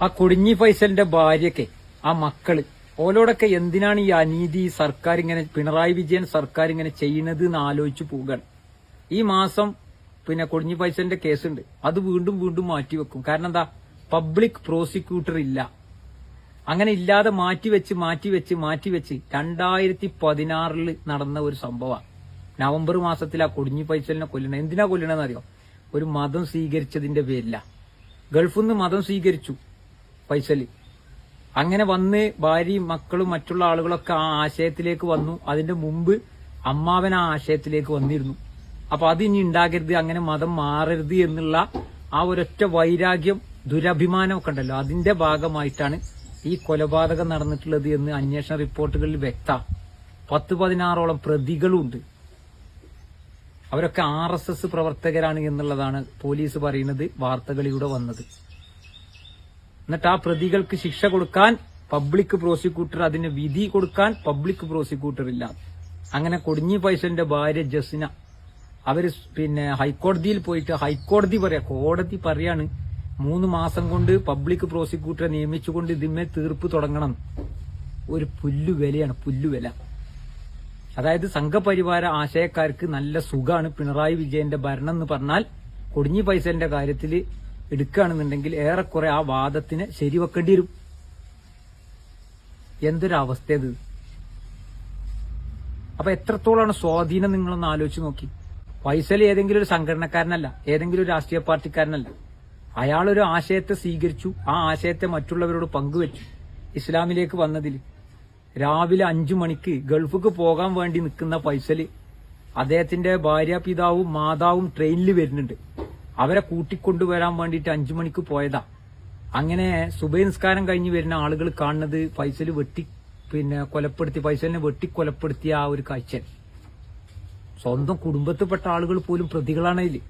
ആ കൊടിഞ്ഞി ഫൈസലിന്റെ ഭാര്യക്കെ ആ മക്കൾ ഓലോടൊക്കെ എന്തിനാണ് ഈ അനീതി സർക്കാർ ഇങ്ങനെ പിണറായി വിജയൻ സർക്കാർ ഇങ്ങനെ ചെയ്യുന്നത് എന്ന് ആലോചിച്ചു പോവുകയാണ് ഈ മാസം പിന്നെ കൊടിഞ്ഞി ഫൈസലിന്റെ കേസുണ്ട്. അത് വീണ്ടും വീണ്ടും മാറ്റിവെക്കും കാരണം എന്താ? പബ്ലിക് പ്രോസിക്യൂട്ടർ ഇല്ല. അങ്ങനെ ഇല്ലാതെ മാറ്റിവെച്ച് മാറ്റിവെച്ച് മാറ്റിവെച്ച് രണ്ടായിരത്തി പതിനാറിൽ നടന്ന ഒരു സംഭവമാണ്. നവംബർ മാസത്തിൽ ആ കൊടിഞ്ഞി പൈസലിനെ കൊല്ലണം എന്തിനാ കൊല്ലണമെന്ന് അറിയോ ഒരു മതം സ്വീകരിച്ചതിന്റെ പേരില. ഗൾഫിൽ നിന്ന് മതം സ്വീകരിച്ചു. ഫൈസൽ അങ്ങനെ വന്ന് ഭാര്യയും മക്കളും മറ്റുള്ള ആളുകളൊക്കെ ആ ആശയത്തിലേക്ക് വന്നു. അതിന്റെ മുമ്പ് അമ്മാവൻ ആ ആശയത്തിലേക്ക് വന്നിരുന്നു. അപ്പൊ അത് ഇനി ഉണ്ടാകരുത് അങ്ങനെ മതം മാറരുത് എന്നുള്ള ആ ഒരൊറ്റ വൈരാഗ്യം ദുരഭിമാനം ഒക്കെ ഉണ്ടല്ലോ. അതിന്റെ ഭാഗമായിട്ടാണ് ഈ കൊലപാതകം നടന്നിട്ടുള്ളത് എന്ന് അന്വേഷണ റിപ്പോർട്ടുകളിൽ വ്യക്ത. പത്ത് പതിനാറോളം പ്രതികളുണ്ട്. അവരൊക്കെ ആർ പ്രവർത്തകരാണ് എന്നുള്ളതാണ് പോലീസ് പറയുന്നത് വാർത്തകളിലൂടെ വന്നത്. എന്നിട്ട് ആ പ്രതികൾക്ക് ശിക്ഷ കൊടുക്കാൻ പബ്ലിക് പ്രോസിക്യൂട്ടർ അതിന് വിധി കൊടുക്കാൻ പബ്ലിക് പ്രോസിക്യൂട്ടർ ഇല്ല. അങ്ങനെ കൊടിഞ്ഞി പൈസന്റെ ഭാര്യ ജസ്ന അവർ പിന്നെ ഹൈക്കോടതിയിൽ പോയിട്ട് ഹൈക്കോടതി പറയാ കോടതി പറയാണ് മൂന്ന് മാസം കൊണ്ട് പബ്ലിക് പ്രോസിക്യൂട്ടറെ നിയമിച്ചുകൊണ്ട് ഇതിന്മേൽ തീർപ്പ് തുടങ്ങണം. ഒരു പുല്ലുവിലയാണ് പുല്ലുവില അതായത് സംഘപരിവാര ആശയക്കാർക്ക് നല്ല സുഖമാണ് പിണറായി വിജയന്റെ ഭരണം എന്ന് പറഞ്ഞാൽ കൊടിഞ്ഞി പൈസന്റെ കാര്യത്തിൽ എടുക്കുകയാണെന്നുണ്ടെങ്കിൽ ഏറെക്കുറെ ആ വാദത്തിന് ശരിവെക്കേണ്ടി വരും. എന്തൊരവസ്ഥ ഇത് അപ്പൊ എത്രത്തോളാണ് സ്വാധീനം നിങ്ങളൊന്ന് ആലോചിച്ച് നോക്കി. ഫൈസൽ ഏതെങ്കിലും ഒരു സംഘടനക്കാരനല്ല ഏതെങ്കിലും ഒരു രാഷ്ട്രീയ പാർട്ടിക്കാരനല്ല. അയാളൊരു ആശയത്തെ സ്വീകരിച്ചു ആ ആശയത്തെ മറ്റുള്ളവരോട് പങ്കുവെച്ചു. ഇസ്ലാമിലേക്ക് വന്നതിൽ രാവിലെ അഞ്ചു മണിക്ക് ഗൾഫിക്ക് പോകാൻ വേണ്ടി നിൽക്കുന്ന ഫൈസൽ അദ്ദേഹത്തിന്റെ ഭാര്യ പിതാവും മാതാവും ട്രെയിനിൽ വരുന്നുണ്ട്. അവരെ കൂട്ടിക്കൊണ്ടുവരാൻ വേണ്ടിയിട്ട് അഞ്ചു മണിക്ക് പോയതാ. അങ്ങനെ സുബൈ നിസ്കാരം കഴിഞ്ഞ് വരുന്ന ആളുകൾ കാണുന്നത് ഫൈസൽ വെട്ടി പിന്നെ കൊലപ്പെടുത്തി ഫൈസലിനെ വെട്ടി കൊലപ്പെടുത്തിയ ആ ഒരു കാഴ്ച. സ്വന്തം കുടുംബത്തിൽപ്പെട്ട ആളുകൾ പോലും പ്രതികളാണ് ഇതിൽ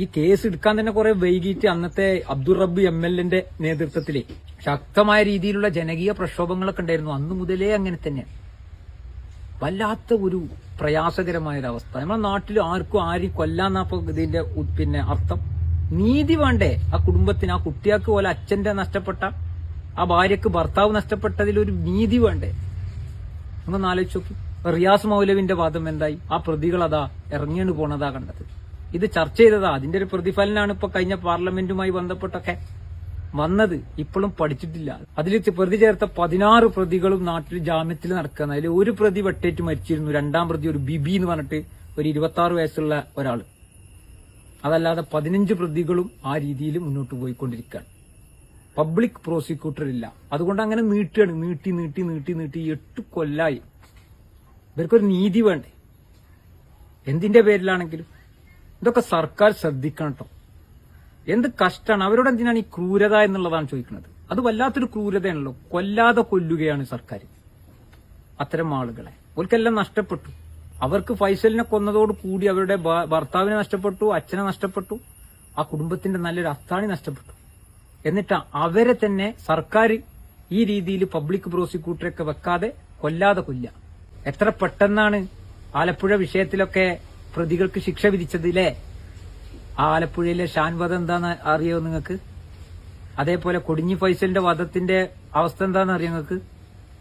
ഈ കേസ് എടുക്കാൻ തന്നെ കുറെ വൈകിട്ട് അന്നത്തെ അബ്ദുൾ റബ്ബ് എം എൽ എന്റെ നേതൃത്വത്തിലെ ശക്തമായ രീതിയിലുള്ള ജനകീയ പ്രക്ഷോഭങ്ങളൊക്കെ ഉണ്ടായിരുന്നു. അന്ന് മുതലേ അങ്ങനെ തന്നെ വല്ലാത്ത ഒരു പ്രയാസകരമായ ഒരു അവസ്ഥ നമ്മുടെ നാട്ടിൽ ആർക്കും ആരും കൊല്ലാന്നപ്പോ ഇതിന്റെ പിന്നെ അർത്ഥം. നീതി വേണ്ടേ? ആ കുടുംബത്തിന് ആ കുട്ടിയാക്ക് പോലെ അച്ഛന്റെ നഷ്ടപ്പെട്ട ആ ഭാര്യക്ക് ഭർത്താവ് നഷ്ടപ്പെട്ടതിൽ ഒരു നീതി വേണ്ടേ? ഒന്ന് ആലോചിച്ച് നോക്കി. റിയാസ് മൗലവിന്റെ വാദം എന്തായി? ആ പ്രതികൾ അതാ ഇറങ്ങിയാണ് പോണതാ കണ്ടത്. ഇത് ചർച്ച ചെയ്തതാ. അതിന്റെ ഒരു പ്രതിഫലനാണ് ഇപ്പൊ കഴിഞ്ഞ പാർലമെന്റുമായി ബന്ധപ്പെട്ടൊക്കെ. വന്നത് ഇപ്പോഴും പഠിച്ചിട്ടില്ല. അതിൽ പ്രതി ചേർത്ത പതിനാറ് പ്രതികളും നാട്ടിൽ ജാമ്യത്തിൽ നടക്കുന്ന അതിൽ ഒരു പ്രതി വെട്ടേറ്റ് മരിച്ചിരുന്നു. രണ്ടാം പ്രതി ഒരു ബിബി എന്ന് പറഞ്ഞിട്ട് ഒരു ഇരുപത്തി ആറ് വയസ്സുള്ള ഒരാൾ അതല്ലാതെ പതിനഞ്ച് പ്രതികളും ആ രീതിയിൽ മുന്നോട്ട് പോയിക്കൊണ്ടിരിക്കുകയാണ്. പബ്ലിക് പ്രോസിക്യൂട്ടർ ഇല്ല. അതുകൊണ്ട് അങ്ങനെ നീട്ടുകയാണ്. നീട്ടി നീട്ടി നീട്ടി നീട്ടി എട്ട് കൊല്ലായി. ഇവർക്കൊരു നീതി വേണ്ടേ? എന്തിന്റെ പേരിലാണെങ്കിലും? ഇതൊക്കെ സർക്കാർ ശ്രദ്ധിക്കണം കേട്ടോ. എന്ത് കഷ്ടമാണ്? അവരോട് എന്തിനാണ് ഈ ക്രൂരത എന്നുള്ളതാണ് ചോദിക്കുന്നത്. അത് വല്ലാത്തൊരു ക്രൂരതയാണല്ലോ. കൊല്ലാതെ കൊല്ലുകയാണ് സർക്കാർ അത്തരം ആളുകളെ. അവർക്കെല്ലാം നഷ്ടപ്പെട്ടു. അവർക്ക് ഫൈസലിനെ കൊന്നതോട് കൂടി അവരുടെ ഭർത്താവിനെ നഷ്ടപ്പെട്ടു അച്ഛനെ നഷ്ടപ്പെട്ടു ആ കുടുംബത്തിന്റെ നല്ലൊരു അത്താണി നഷ്ടപ്പെട്ടു. എന്നിട്ട് അവരെ തന്നെ സർക്കാർ ഈ രീതിയിൽ പബ്ലിക് പ്രോസിക്യൂട്ടറൊക്കെ വെക്കാതെ കൊല്ലാതെ കൊല്ല എത്ര പെട്ടെന്നാണ് ആലപ്പുഴ വിഷയത്തിലൊക്കെ പ്രതികൾക്ക് ശിക്ഷ വിധിച്ചതില്ലേ ആ ആലപ്പുഴയിലെ ഷാൻ വധം എന്താന്ന് അറിയോ നിങ്ങൾക്ക്? അതേപോലെ കൊടിഞ്ഞി ഫൈസലിന്റെ വധത്തിന്റെ അവസ്ഥ എന്താന്ന് അറിയോ നിങ്ങൾക്ക്?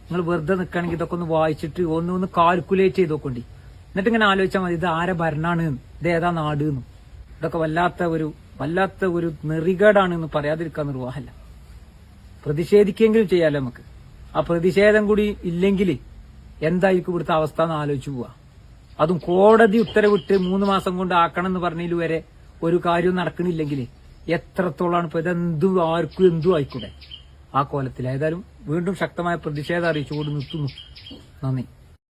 നിങ്ങൾ വെറുതെ നിൽക്കുകയാണെങ്കിൽ ഇതൊക്കെ ഒന്ന് വായിച്ചിട്ട് ഒന്ന് ഒന്ന് കാൽക്കുലേറ്റ് ചെയ്ത് നോക്കണ്ടി എന്നിട്ട് ഇങ്ങനെ ആലോചിച്ചാൽ മതി ഇത് ആരെ ഭരണാണ് ഇത് ഏതാ നാട് എന്നും. ഇതൊക്കെ വല്ലാത്ത ഒരു വല്ലാത്ത ഒരു നെറികേടാണ് എന്ന് പറയാതിരിക്കാൻ നിർവാഹമല്ല പ്രതിഷേധിക്കെങ്കിലും ചെയ്യാലോ നമുക്ക്. ആ പ്രതിഷേധം കൂടി ഇല്ലെങ്കിൽ എന്തായിരിക്കും ഇവിടുത്തെ അവസ്ഥ എന്ന് ആലോചിച്ചു പോവാ. അതും കോടതി ഉത്തരവിട്ട് മൂന്ന് മാസം കൊണ്ട് ആക്കണം എന്ന് പറഞ്ഞതിൽ വരെ ഒരു കാര്യവും നടക്കണില്ലെങ്കിൽ എത്രത്തോളാണ് ഇപ്പൊ ഇതെന്തും ആർക്കും എന്തും ആയിക്കൂടെ? ആ കോലത്തിൽ. ഏതായാലും വീണ്ടും ശക്തമായ പ്രതിഷേധം അറിയിച്ചുകൊണ്ട് നിർത്തുന്നു. നന്ദി.